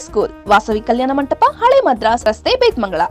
school Vasavi Kalyana Mantapa ಹಳೆ ಮದ್ರಾಸ್ ರಸ್ತೆ ಬೇತ್ಮಂಗಳ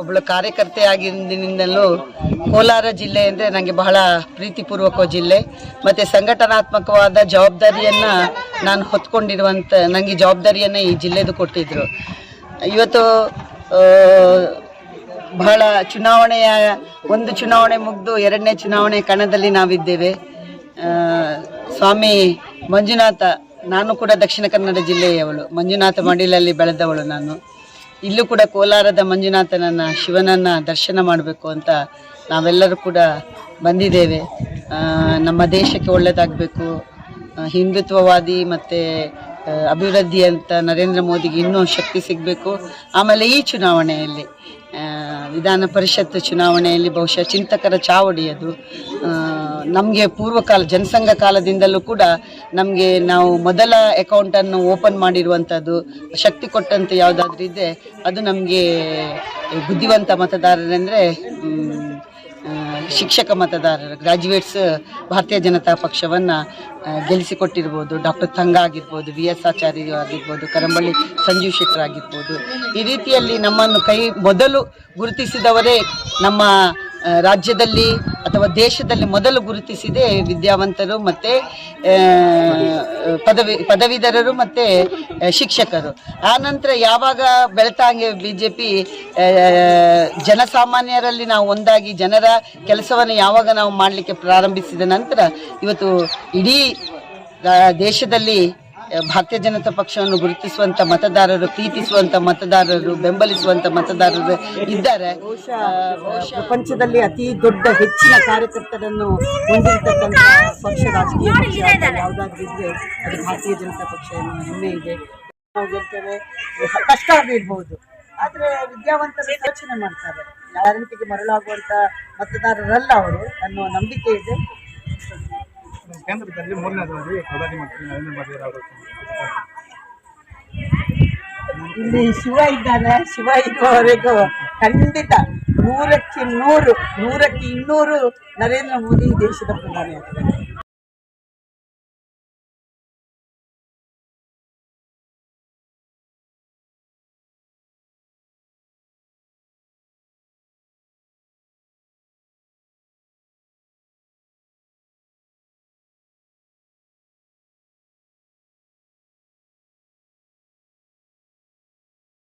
ಒಬ್ಬಳು ಕಾರ್ಯಕರ್ತೆಯಾಗಿದ್ದಿನಿಂದಲೂ ಕೋಲಾರ ಜಿಲ್ಲೆ ಅಂದರೆ ನನಗೆ ಬಹಳ ಪ್ರೀತಿಪೂರ್ವಕ ಜಿಲ್ಲೆ. ಮತ್ತು ಸಂಘಟನಾತ್ಮಕವಾದ ಜವಾಬ್ದಾರಿಯನ್ನು ನಾನು ಹೊತ್ಕೊಂಡಿರುವಂಥ ನನಗೆ ಜವಾಬ್ದಾರಿಯನ್ನು ಈ ಜಿಲ್ಲೆದು ಕೊಟ್ಟಿದ್ದರು ಇವತ್ತು ಬಹಳ ಚುನಾವಣೆಯ, ಒಂದು ಚುನಾವಣೆ ಮುಗಿದು ಎರಡನೇ ಚುನಾವಣೆ ಕಣದಲ್ಲಿ ನಾವಿದ್ದೇವೆ. ಸ್ವಾಮಿ ಮಂಜುನಾಥ ನಾನು ಕೂಡ ದಕ್ಷಿಣ ಕನ್ನಡ ಜಿಲ್ಲೆಯವಳು. ಮಂಜುನಾಥ ಮಡಿಲಲ್ಲಿ ಬೆಳೆದವಳು ನಾನು. ಇಲ್ಲೂ ಕೂಡ ಕೋಲಾರದ ಮಂಜುನಾಥನನ್ನ, ಶಿವನನ್ನ ದರ್ಶನ ಮಾಡಬೇಕು ಅಂತ ನಾವೆಲ್ಲರೂ ಕೂಡ ಬಂದಿದ್ದೇವೆ. ನಮ್ಮ ದೇಶಕ್ಕೆ ಒಳ್ಳೆಯದಾಗಬೇಕು ಹಿಂದುತ್ವವಾದಿ ಮತ್ತು ಅಭಿವೃದ್ಧಿ ಅಂತ ನರೇಂದ್ರ ಮೋದಿಗೆ ಇನ್ನೂ ಶಕ್ತಿ ಸಿಗಬೇಕು. ಆಮೇಲೆ ಈ ಚುನಾವಣೆಯಲ್ಲಿ ವಿಧಾನ ಪರಿಷತ್ ಚುನಾವಣೆಯಲ್ಲಿ ಬಹುಶಃ ಚಿಂತಕರ ಚಾವಡಿ ಅದು ನಮಗೆ ಪೂರ್ವಕಾಲ, ಜನಸಂಘ ಕಾಲದಿಂದಲೂ ಕೂಡ ನಮಗೆ ನಾವು ಮೊದಲ ಅಕೌಂಟನ್ನು ಓಪನ್ ಮಾಡಿರುವಂಥದ್ದು ಶಕ್ತಿ ಕೊಟ್ಟಂತೆ ಯಾವುದಾದ್ರೂ ಇದೆ ಅದು ನಮಗೆ ಬುದ್ಧಿವಂತ ಮತದಾರರೆಂದರೆ ಶಿಕ್ಷಕ ಮತದಾರರು ಗ್ರಾಜ್ಯುಯೇಟ್ಸ್ ಭಾರತೀಯ ಜನತಾ ಪಕ್ಷವನ್ನು ಗೆಲ್ಲಿಸಿಕೊಟ್ಟಿರ್ಬೋದು. ಡಾಕ್ಟರ್ ತಂಗ ಆಗಿರ್ಬೋದು ವಿ ಎಸ್ ಆಚಾರ್ಯ ಆಗಿರ್ಬೋದು, ಕರಂಬಳ್ಳಿ ಸಂಜೀವ್ ಶೆಟ್ಟರ್ ಆಗಿರ್ಬೋದು. ಈ ರೀತಿಯಲ್ಲಿ ನಮ್ಮನ್ನು ಕೈ, ಮೊದಲು ಗುರುತಿಸಿದವರೇ ನಮ್ಮ ರಾಜ್ಯದಲ್ಲಿ ಅಥವಾ ದೇಶದಲ್ಲಿ ಮೊದಲು ಗುರುತಿಸಿದೆ ವಿದ್ಯಾವಂತರು ಮತ್ತು ಪದವಿ, ಪದವೀಧರರು ಮತ್ತು ಶಿಕ್ಷಕರು. ಆ ನಂತರ ಯಾವಾಗ ಬೆಳೆತಾಂಗೆ ಬಿ ಜೆ ಪಿ ಜನಸಾಮಾನ್ಯರಲ್ಲಿ ನಾವು ಒಂದಾಗಿ ಜನರ ಕೆಲಸವನ್ನು ಯಾವಾಗ ನಾವು ಮಾಡಲಿಕ್ಕೆ ಪ್ರಾರಂಭಿಸಿದ ನಂತರ ಇವತ್ತು ಇಡೀ ದೇಶದಲ್ಲಿ ಭಾರತೀಯ ಜನತಾ ಪಕ್ಷವನ್ನು ಗುರುತಿಸುವಂತ ಮತದಾರರು ಪ್ರೀತಿಸುವಂತ ಮತದಾರರು ಬೆಂಬಲಿಸುವಂತ ಮತದಾರರು ಇದ್ದಾರೆ. ಪ್ರಪಂಚದಲ್ಲಿ ಅತಿ ದೊಡ್ಡ ಹೆಚ್ಚಿನ ಕಾರ್ಯಕರ್ತರನ್ನು ಹೊಂದಿರತಕ್ಕಂಥ ಪಕ್ಷ ರಾಜಕೀಯ ಅದು ಭಾರತೀಯ ಜನತಾ ಪಕ್ಷ ಎನ್ನುವ ಹೆಮ್ಮೆ ಇದೆ. ನಾವು ಗೆಲ್ತೇವೆ ಕಷ್ಟ ಆಗಿರ್ಬೋದು ಆದ್ರೆ ವಿದ್ಯಾವಂತರು ಯೋಚನೆ ಮಾಡ್ತಾರೆ. ಯಾರಂತಿಗೆ ಮರಳಾಗುವಂತ ಮತದಾರರಲ್ಲ ಅವರು ಅನ್ನೋ ನಂಬಿಕೆ ಇದೆ. ಕೇಂದ್ರದಲ್ಲಿ ಮೂರನೇದಾಗಿ ಪ್ರಧಾನಮಂತ್ರಿ ನರೇಂದ್ರ ಮೋದಿ ಅವರು. ಇಲ್ಲಿ ಶಿವ ಇದ್ದಾನೆ, ಶಿವ ಇರುವವರೆಗೂ ಖಂಡಿತ ನೂರಕ್ಕೆ ನೂರು, ನೂರಕ್ಕೆ ಇನ್ನೂರು ನರೇಂದ್ರ ಮೋದಿ ದೇಶದ ಪ್ರಧಾನಿ ಆಗ್ತಾರೆ.